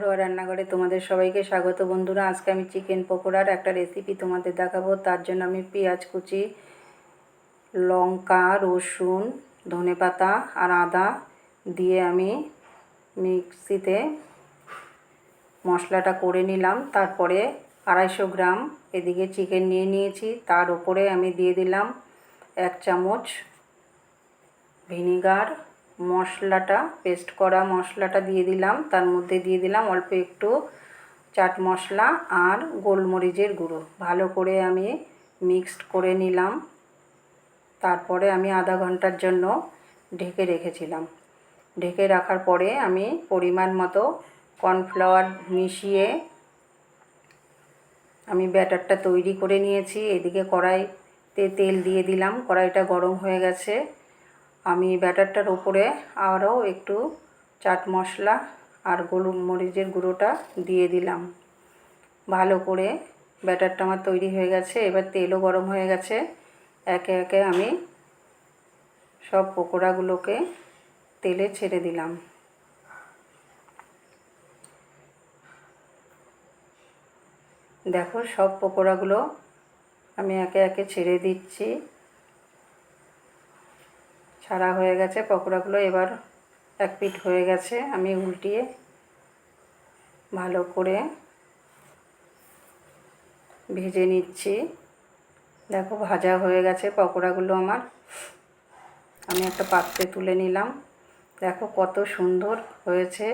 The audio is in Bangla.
ঘরোয়া রান্নাঘরে তোমাদের সবাইকে স্বাগত। বন্ধুরা, আজকে আমি চিকেন পকোড়ার একটা রেসিপি তোমাদের দেখাবো। তার জন্য আমি পেঁয়াজ কুচি, লঙ্কা, রসুন ধনেপাতা আর আদা দিয়ে আমি মিক্সিতে মশলাটা করে নিলাম। তারপরে আড়াইশো গ্রাম এদিকে চিকেন নিয়ে নিয়েছি। তার উপরে আমি দিয়ে দিলাম এক চামচ ভিনিগার মশলাটা পেস্ট করা মশলাটা দিয়ে দিলাম। তার মধ্যে দিয়ে দিলাম অল্প একটু চাট মশলা আর গোলমরিচের গুঁড়ো। ভালো করে আমি মিক্সড করে নিলাম। তারপরে আমি আধা ঘণ্টার জন্য ঢেকে রেখেছিলাম। ঢেকে রাখার পরে আমি পরিমাণ মতো কর্নফ্লাওয়ার মিশিয়ে আমি ব্যাটারটা তৈরি করে নিয়েছি। এদিকে কড়াইতে তেল দিয়ে দিলাম। কড়াইটা গরম হয়ে গেছে। আমি ব্যাটারটার ওপরে আরও একটু চাট মশলা আর গোলমরিচের গুঁড়োটা দিয়ে দিলাম। ভালো করে ব্যাটারটা আমার তৈরি হয়ে গেছে, এবার তেলও গরম হয়ে গেছে। একে একে আমি সব পকোড়াগুলোকে তেলে ছেড়ে দিলাম। দেখো সব পকোড়াগুলো আমি একে একে ছেড়ে দিচ্ছি। ছাড়া হয়ে গেছে। পকোড়াগুলো এবার এক পিট হয়ে গেছে। আমি উল্টিয়ে ভালো করে ভেজে নিচ্ছি। দেখো ভাজা হয়ে গেছে পকোড়াগুলো আমার। আমি একটা পাত্রে তুলে নিলাম। দেখো কত সুন্দর হয়েছে।